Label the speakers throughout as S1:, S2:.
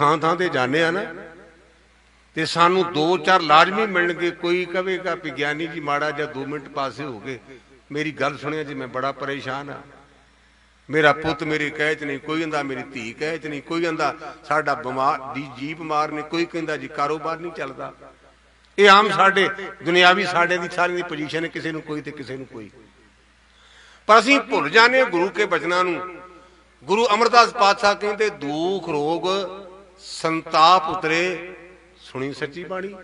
S1: ਥਾਂ ਥਾਂ ਤੇ ਜਾਂਦੇ ਆ ਨਾ, ਤੇ ਸਾਨੂੰ ਦੋ ਚਾਰ ਲਾਜ਼ਮੀ ਮਿਲਣਗੇ, ਕੋਈ ਕਹੇਗਾ ਵੀ ਗਿਆਨੀ ਜੀ ਮਾੜਾ ਜਾਂ 2 ਮਿੰਟ ਪਾਸੇ ਹੋ ਗਏ। ਮੇਰੀ ਗੱਲ ਸੁਣਿਆ ਜੀ, ਮੈਂ ਬੜਾ ਪਰੇਸ਼ਾਨ ਆ। ਮੇਰਾ ਪੁੱਤ ਮੇਰੇ ਕਹਿ ਚ ਨਹੀਂ, ਕੋਈ ਕਹਿੰਦਾ ਮੇਰੀ ਧੀ ਕਹਿ ਚ ਨਹੀਂ, ਕੋਈ ਕਹਿੰਦਾ ਸਾਡਾ ਬਿਮਾਰ ਦੀ ਜੀ ਬਿਮਾਰ ਨੇ, ਕੋਈ ਕਹਿੰਦਾ ਜੀ ਕਾਰੋਬਾਰ ਨਹੀਂ ਚੱਲਦਾ। ਇਹ ਆਮ ਸਾਡੇ, ਦੁਨਿਆਵੀ ਸਾਡੇ ਦੀ ਸਾਰੀ ਦੀ ਪੋਜੀਸ਼ਨ ਹੈ, ਕਿਸੇ ਨੂੰ ਕੋਈ ਤੇ ਕਿਸੇ ਨੂੰ ਕੋਈ। ਪਰ ਅਸੀਂ ਭੁੱਲ ਜਾਂਦੇ ਹਾਂ ਗੁਰੂ ਕੇ ਬਚਨਾਂ ਨੂੰ। ਗੁਰੂ ਅਮਰਦਾਸ ਪਾਤਸ਼ਾਹ ਕਹਿੰਦੇ, ਦੁੱਖ, ਰੋਗ ਸੰਤਾਪ ਉਤਰੇ, ਸੁਣੀ ਸੱਚੀ ਬਾਣੀ।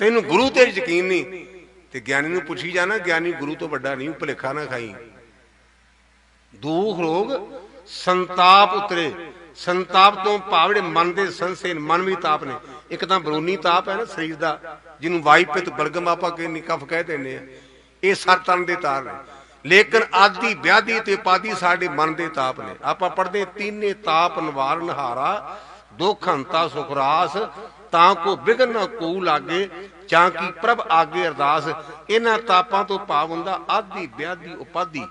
S1: ਤੈਨੂੰ ਗੁਰੂ ਤੇ ਯਕੀਨ ਨਹੀਂ, ਤੇ ਗਿਆਨੀ ਨੂੰ ਪੁੱਛੀ ਜਾਣਾ ਗਿਆਨੀ ਗੁਰੂ ਤੋਂ ਵੱਡਾ ਨਹੀਂ, ਭੁਲੇਖਾ ਨਾ ਖਾਈ। ਦੁੱਖ ਰੋਗ, ਸੰਤਾਪ ਉਤਰੇ। ਸੰਤਾਪ ਤੋਂ ਭਾਵ ਮਨ ਦੇ ਸੰਸੇ ਮਨ ਵੀ ਤਾਪ ਨੇ। ਇੱਕ ਤਾਂ ਬਰੂਨੀ ਤਾਪ ਹੈ ਨਾ ਸਰੀਰ ਦਾ, ਜਿਹਨੂੰ ਵਾਈਪਿਤ ਬਲਗਮ ਆਪਾਂ ਕੇ ਨਿਕਫ ਕਹਿ ਦਿੰਦੇ ਆ ਇਹ ਸੱਤ ਤਨ ਦੇ ਤਾਰ ਨੇ। ਲੇਕਿਨ ਆਦੀ ਵਿਆਦੀ ਤੇ ਪਾਦੀ ਸਾਡੇ ਮਨ ਦੇ ਤਾਪ ਨੇ। ਆਪਾਂ ਪੜਦੇ ਤੀਨੇ ਤਾਪ ਨਿਵਾਰਨ ਹਾਰਾ ਦੁੱਖ, ਹੰਤਾ ਸੁਖਰਾਸ ਤਾਂ ਕੋ ਬਿਗਨ ਨਾ ਕੋ ਲਾਗੇ, ਜਾਂ ਕੀ ਪ੍ਰਭ ਆਗੇ ਅਰਦਾਸ, ਇਹਨਾਂ ਤਾਪਾਂ ਤੋਂ ਭਾਵ ਹੁੰਦਾ ਆਦੀ, ਵਿਆਦੀ, ਉਪਾਦੀ।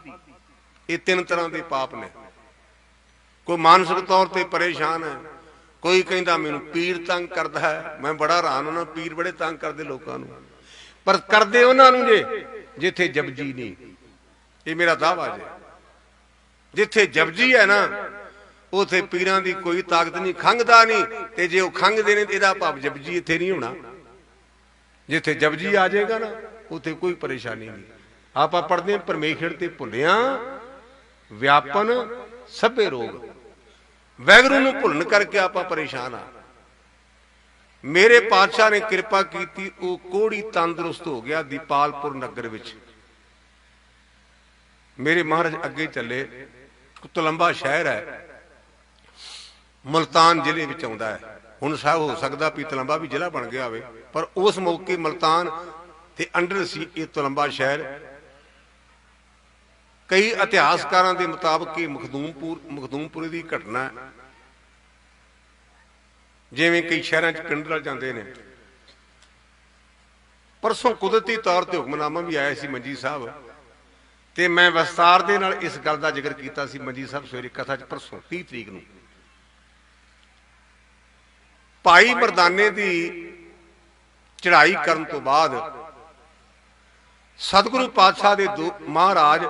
S1: ਇਹ ਤਿੰਨ ਤਰ੍ਹਾਂ ਦੇ ਪਾਪ ਨੇ। ਕੋਈ ਮਾਨਸਿਕ ਤੌਰ ਤੇ ਪਰੇਸ਼ਾਨ ਹੈ, ਕੋਈ ਕਹਿੰਦਾ ਮੈਨੂੰ ਪੀਰ ਤੰਗ ਕਰਦਾ ਹੈ, ਮੈਂ ਬੜਾ ਹੈਰਾਨ ਉਹਨਾਂ ਪੀਰ ਬੜੇ ਤੰਗ ਕਰਦੇ ਲੋਕਾਂ ਨੂੰ। ਪਰ ਕਰਦੇ ਉਹਨਾਂ ਨੂੰ ਜੇ, ਜਿੱਥੇ ਜਪਜੀ ਨਹੀਂ। ਇਹ ਮੇਰਾ ਦਾਵਾ ਜੇ। ਜਿੱਥੇ ਜਪਜੀ ਹੈ ਨਾ ਉਥੇ ਪੀਰਾਂ ਦੀ ਕੋਈ ਤਾਕਤ ਨਹੀਂ ਖੰਗਦਾ ਨਹੀਂ ਤੇ ਜੇ ਉਹ ਖੰਗਦੇ ਨੇ ਇਹਦਾ ਭਾਵ ਜਪਜੀ ਇੱਥੇ ਨਹੀਂ ਹੋਣਾ। ਜਿੱਥੇ ਜਪਜੀ ਆ ਜਾਏਗਾ ਨਾ ਉਥੇ ਕੋਈ ਪਰੇਸ਼ਾਨੀ ਨਹੀਂ। ਆਪਾਂ ਪੜਦੇ ਹਾਂ ਪਰਮੇਸ਼ਰ ਤੇ ਭੁੱਲਿਆ ਵਿਆਪਨ ਸਭੇ ਰੋਗ। ਵੈਗਰੂ ਨੂੰ ਭੁੱਲਣ ਕਰਕੇ ਆਪਾਂ ਪਰੇਸ਼ਾਨ ਆ ਮੇਰੇ ਪਾਤਸ਼ਾਹ ਨੇ ਕਿਰਪਾ ਕੀਤੀ ਉਹ ਕੋੜੀ ਤੰਦਰੁਸਤ ਹੋ ਗਿਆ ਦੀਪਾਲਪੁਰ ਨਗਰ ਵਿੱਚ। ਮੇਰੇ ਮਹਾਰਾਜ ਅੱਗੇ ਚੱਲੇ। ਤਲੰਬਾ ਸ਼ਹਿਰ ਹੈ। ਮਲਤਾਨ ਜ਼ਿਲ੍ਹੇ ਵਿੱਚ ਆਉਂਦਾ ਹੈ। ਹੁਣ ਸਾਹਿਬ ਹੋ ਸਕਦਾ ਵੀ ਤਲੰਬਾ ਵੀ ਜ਼ਿਲ੍ਹਾ ਬਣ ਗਿਆ ਹੋਵੇ। ਪਰ ਉਸ ਮੌਕੇ ਮਲਤਾਨ ਤੇ ਅੰਡਰ ਸੀ ਇਹ ਤਲੰਬਾ ਸ਼ਹਿਰ। ਕਈ ਇਤਿਹਾਸਕਾਰਾਂ ਦੇ ਮੁਤਾਬਕ ਇਹ ਮਖਦੂਮਪੁਰ ਮਖਦੂਮਪੁਰ ਦੀ ਘਟਨਾ ਹੈ। ਜਿਵੇਂ ਕਈ ਸ਼ਹਿਰਾਂ 'ਚ ਪਿੰਡ ਰਲ ਜਾਂਦੇ ਨੇ। ਪਰਸੋਂ ਕੁਦਰਤੀ ਤੌਰ ਤੇ ਹੁਕਮਨਾਮਾ ਵੀ ਆਇਆ ਸੀ ਮੰਜੀ ਸਾਹਿਬ। ਤੇ ਮੈਂ ਵਿਸਤਾਰ ਦੇ ਨਾਲ ਇਸ ਗੱਲ ਦਾ ਜ਼ਿਕਰ ਕੀਤਾ ਸੀ ਮੰਜੀ ਸਾਹਿਬ ਸਵੇਰੇ ਕਥਾ 'ਚ ਪਰਸੋਂ 30 ਤਰੀਕ ਨੂੰ। ਭਾਈ ਮਰਦਾਨੇ ਦੀ ਚੜ੍ਹਾਈ ਕਰਨ ਤੋਂ ਬਾਅਦ ਸਤਿਗੁਰੂ ਪਾਤਸ਼ਾਹ ਦੇ ਦੋ ਮਹਾਰਾਜ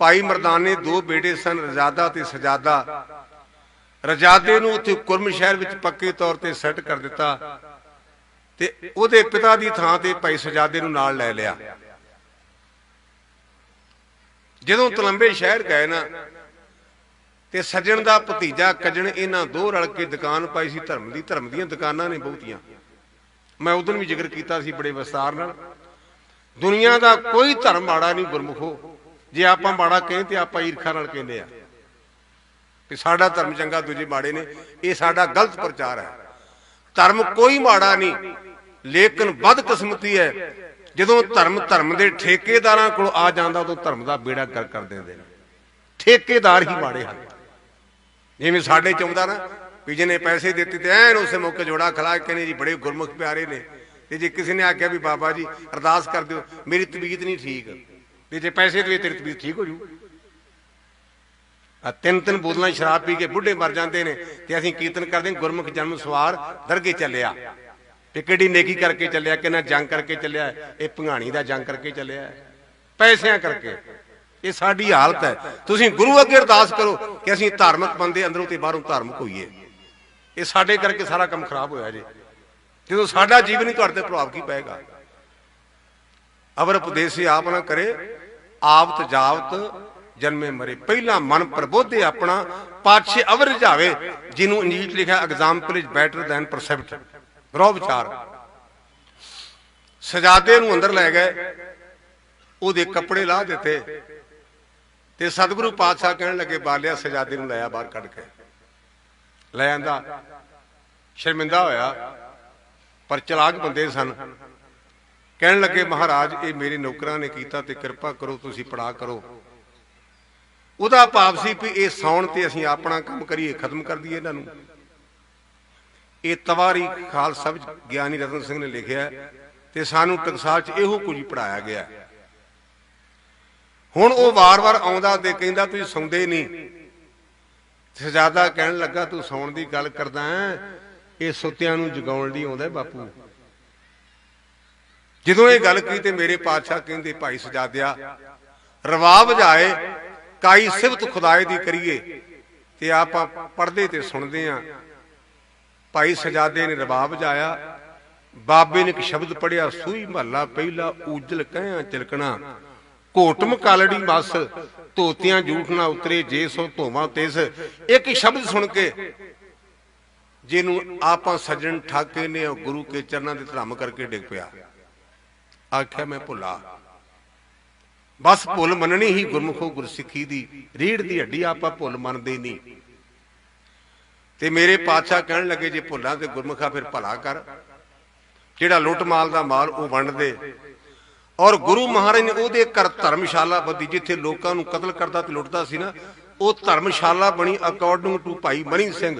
S1: ਭਾਈ ਮਰਦਾਨੇ ਦੋ ਬੇਟੇ ਸਨ, ਰਜਾਦਾ ਤੇ ਸਜਾਦਾ। ਰਜਾਦੇ ਨੂੰ ਉੱਥੇ ਕੁਰਮ ਸ਼ਹਿਰ ਵਿੱਚ ਪੱਕੇ ਤੌਰ ਤੇ ਸੈੱਟ ਕਰ ਦਿੱਤਾ ਤੇ ਉਹਦੇ ਪਿਤਾ ਦੀ ਥਾਂ ਤੇ ਭਾਈ ਸਜਾਦੇ ਨੂੰ ਨਾਲ ਲੈ ਲਿਆ। ਜਦੋਂ ਤਲੰਬੇ ਸ਼ਹਿਰ ਗਏ ਨਾ ਤੇ ਸੱਜਣ ਦਾ ਭਤੀਜਾ ਕੱਜਣ ਇਹਨਾਂ ਦੋ ਰਲ ਕੇ ਦੁਕਾਨ ਪਾਈ ਸੀ ਧਰਮ ਦੀ, ਧਰਮ ਦੀਆਂ ਦੁਕਾਨਾਂ ਨੇ ਬਹੁਤੀਆਂ। ਮੈਂ ਉਦੋਂ ਵੀ ਜ਼ਿਕਰ ਕੀਤਾ ਸੀ ਬੜੇ ਵਿਸਤਾਰ ਨਾਲ। ਦੁਨੀਆ ਦਾ ਕੋਈ ਧਰਮ ਮਾੜਾ ਨਹੀਂ ਗੁਰਮੁਖੋ। ਜੇ ਆਪਾਂ ਮਾੜਾ ਕਹੇ ਤੇ ਆਪਾਂ ਈਰਖਾ ਨਾਲ ਕਹਿੰਦੇ ਆ ਕਿ ਸਾਡਾ ਧਰਮ ਚੰਗਾ, ਦੂਜੇ ਮਾੜੇ ਨੇ। ਇਹ ਸਾਡਾ ਗਲਤ ਪ੍ਰਚਾਰ ਹੈ। ਧਰਮ ਕੋਈ ਮਾੜਾ ਨਹੀਂ, ਲੇਕਿਨ ਬਦਕਿਸਮਤੀ ਹੈ। ਜਦੋਂ ਧਰਮ ਧਰਮ ਦੇ ਠੇਕੇਦਾਰਾਂ ਕੋਲ ਆ ਜਾਂਦਾ, ਉਦੋਂ ਧਰਮ ਦਾ ਬੇੜਾ ਕਰ ਕਰ ਦਿੰਦੇ ਨੇ। ਠੇਕੇਦਾਰ ਹੀ ਮਾੜੇ ਹਨ। ਜਿਵੇਂ ਸਾਡੇ ਚ ਆਉਂਦਾ ਨਾ, ਵੀ ਜਿਹਨੇ ਪੈਸੇ ਦਿੱਤੇ ਤੇ ਐਨ ਉਸੇ ਮੌਕੇ ਜੋੜਾ ਖਲਾ ਕੇ ਕਹਿੰਦੇ ਜੀ ਬੜੇ ਗੁਰਮੁਖ ਪਿਆਰੇ ਨੇ। ਤੇ ਜੇ ਕਿਸੇ ਨੇ ਆਖਿਆ ਵੀ ਬਾਬਾ ਜੀ ਅਰਦਾਸ ਕਰ ਦਿਓ, ਮੇਰੀ ਤਬੀਅਤ ਨਹੀਂ ਠੀਕ। ਤੇ ਜੇ ਪੈਸੇ ਦੇਵੇ ਤੇਰੀ ਤਬੀਅਤ ਠੀਕ ਹੋ ਜੂ। ਆ ਤਿੰਨ ਤਿੰਨ ਬੋਤਲਾਂ ਸ਼ਰਾਬ ਪੀ ਕੇ ਬੁੱਢੇ ਮਰ ਜਾਂਦੇ ਨੇ ਤੇ ਅਸੀਂ ਕੀਰਤਨ ਕਰਦੇ ਗੁਰਮੁਖ ਜਨਮ ਸਵਾਰ ਦਰਗੇ ਚੱਲਿਆ। ਤੇ ਕਿਹੜੀ ਨੇਕੀ ਕਰਕੇ ਚੱਲਿਆ ਕਿੰਨਾ ਜੰਗ ਕਰਕੇ ਚੱਲਿਆ, ਇਹ ਭੰਗਾਣੀ ਦਾ ਜੰਗ ਕਰਕੇ ਚੱਲਿਆ। ਪੈਸਿਆਂ ਕਰਕੇ। ਇਹ ਸਾਡੀ ਹਾਲਤ ਹੈ। ਤੁਸੀਂ ਗੁਰੂ ਅੱਗੇ ਅਰਦਾਸ ਕਰੋ ਕਿ ਅਸੀਂ ਧਾਰਮਿਕ ਬੰਦੇ ਅੰਦਰੋਂ ਤੇ ਬਾਹਰੋਂ ਧਾਰਮਿਕ ਹੋਈਏ। ਇਹ ਸਾਡੇ ਕਰਕੇ ਸਾਰਾ ਕੰਮ ਖਰਾਬ ਹੋਇਆ ਜੀ। ਜਦੋਂ ਸਾਡਾ ਜੀਵਨ ਹੀ ਤੁਹਾਡੇ ਤੇ ਪ੍ਰਭਾਵ ਕੀ ਪਏਗਾ? ਅਵਰ ਉਪਦੇਸੀ ਆਪ ਨਾ ਕਰੇ ਆਵਤ ਜਾਵਤ ਜਨਮੇ ਮਰੇ। ਪਹਿਲਾ ਮਨ ਪ੍ਰਬੋਧੇ ਆਪਣਾ ਪਾਛੇ ਅਵਰ ਰਝਾਵੇ ਜਿਹਨੂੰ ਇੰਜੀਲ ਲਿਖਿਆ example is better than precept grow ਵਿਚਾਰ। ਸਜਾਦੇ ਨੂੰ ਅੰਦਰ ਲੈ ਗਏ, ਉਹਦੇ ਕੱਪੜੇ ਲਾਹ ਦਿੱਤੇ। ਤੇ ਸਤਿਗੁਰੂ ਪਾਤਸ਼ਾਹ ਕਹਿਣ ਲੱਗੇ, ਬਾਲਿਆ ਸਜਾਦੇ ਨੂੰ ਲਾਇਆ ਬਾਹਰ ਕੱਢ ਕੇ। ਲੈ ਆਂਦਾ, ਸ਼ਰਮਿੰਦਾ ਹੋਇਆ, ਪਰ ਚਲਾਕ ਬੰਦੇ ਸਨ। ਕਹਿਣ ਲੱਗੇ, ਮਹਾਰਾਜ, ਇਹ ਮੇਰੇ ਨੌਕਰਾਂ ਨੇ ਕੀਤਾ ਤੇ ਕਿਰਪਾ ਕਰੋ, ਤੁਸੀਂ ਪੜਾ ਕਰੋ। ਉਹਦਾ ਭਾਵ ਸੀ ਵੀ ਇਹ ਸੌਣ ਤੇ ਅਸੀਂ ਆਪਣਾ ਕੰਮ ਕਰੀਏ, ਖਤਮ ਕਰ ਦਈਏ ਇਹਨਾਂ ਨੂੰ। ਇਹ ਤਵਾਰੀ ਖਾਲਸਾ ਵਿੱਚ ਗਿਆਨੀ ਰਤਨ ਸਿੰਘ ਨੇ ਲਿਖਿਆ ਤੇ ਸਾਨੂੰ ਟਕਸਾਲ 'ਚ ਇਹੋ ਕੁਝ ਪੜਾਇਆ ਗਿਆ ਹੁਣ ਉਹ ਵਾਰ-ਵਾਰ ਆਉਂਦਾ ਤੇ ਕਹਿੰਦਾ, ਤੁਸੀਂ ਸੌਂਦੇ ਨਹੀਂ। ਸਜਾਦਾ ਕਹਿਣ ਲੱਗਾ, ਤੂੰ ਸੌਣ ਦੀ ਗੱਲ ਕਰਦਾ ਹੈ? ਇਹ ਸੁੱਤਿਆਂ ਨੂੰ ਜਗਾਉਣ ਲਈ ਆਉਂਦਾ ਬਾਪੂ। ਜਦੋਂ ਇਹ ਗੱਲ ਕੀਤੀ ਤੇ ਮੇਰੇ ਪਾਤਸ਼ਾਹ ਕਹਿੰਦੇ, ਭਾਈ ਸਜਾਦਿਆ ਰਵਾਬ ਜਾਏ ਕਾਈ ਸਿਫਤ ਖੁਦਾਏ ਦੀ ਕਰੀਏ ਤੇ ਆਪਾਂ ਪੜਦੇ ਤੇ ਸੁਣਦੇ ਆ। ਭਾਈ ਸਜਾਦੇ ਨੇ ਰਵਾਬ ਜਾਇਆ ਬਾਬੇ ਨੇ ਇੱਕ ਸ਼ਬਦ ਪੜਿਆ ਸੂਈ ਮਹੱਲਾ, ਪਹਿਲਾ ਉਜਲ ਕਹਿਆ ਚਿਲਕਣਾ ਘੋਟਮ ਕਾਲੜੀ ਮਸ ਧੋਤਿਆਂ ਝੂਠ ਨਾ ਉਤਰੇ, ਜੇ ਸੋ ਧੋਵਾਂ ਤਿਸ। ਇੱਕ ਸ਼ਬਦ ਸੁਣ ਕੇ ਜਿਹਨੂੰ ਆਪਾਂ ਸੱਜਣ ਠਾਕੇ ਨੇ ਉਹ ਗੁਰੂ ਕੇ ਚਰਨਾਂ ਦੇ ਧਰਮ ਕਰਕੇ ਡਿੱਗ ਪਿਆ। ਆਖਿਆ, ਮੈਂ ਭੁੱਲਾ। ਬਸ ਭੁੱਲ ਮੰਨਣੀ ਹੀ ਗੁਰਮੁਖੋ ਗੁਰਸਿੱਖੀ ਦੀ। ਰੀੜ ਦੀ ਹੱਡੀ ਆਪਾਂ ਭੁੱਲ ਮੰਨਦੇ ਨਹੀਂ। ਤੇ ਮੇਰੇ ਪਾਤਸ਼ਾਹ ਕਹਿਣ ਲੱਗੇ, ਜੇ ਭੁੱਲਾਂ ਤੇ ਗੁਰਮੁਖਾ ਫਿਰ ਭਲਾ ਕਰ। ਜਿਹੜਾ ਲੁੱਟ ਮਾਲ ਦਾ ਮਾਲ ਉਹ ਵੰਡ ਦੇ। ਔਰ ਗੁਰੂ ਮਹਾਰਾਜ ਨੇ ਉਹਦੇ ਘਰ ਧਰਮਸ਼ਾਲਾ ਬੱਦੀ, ਜਿੱਥੇ ਲੋਕਾਂ ਨੂੰ ਕਤਲ ਕਰਦਾ ਤੇ ਲੁੱਟਦਾ ਸੀ ਨਾ, ਉਹ ਧਰਮਸ਼ਾਲਾ ਬਣੀ ਅਕੋਰਡਿੰਗ ਟੂ ਭਾਈ ਮਨੀ ਸਿੰਘ।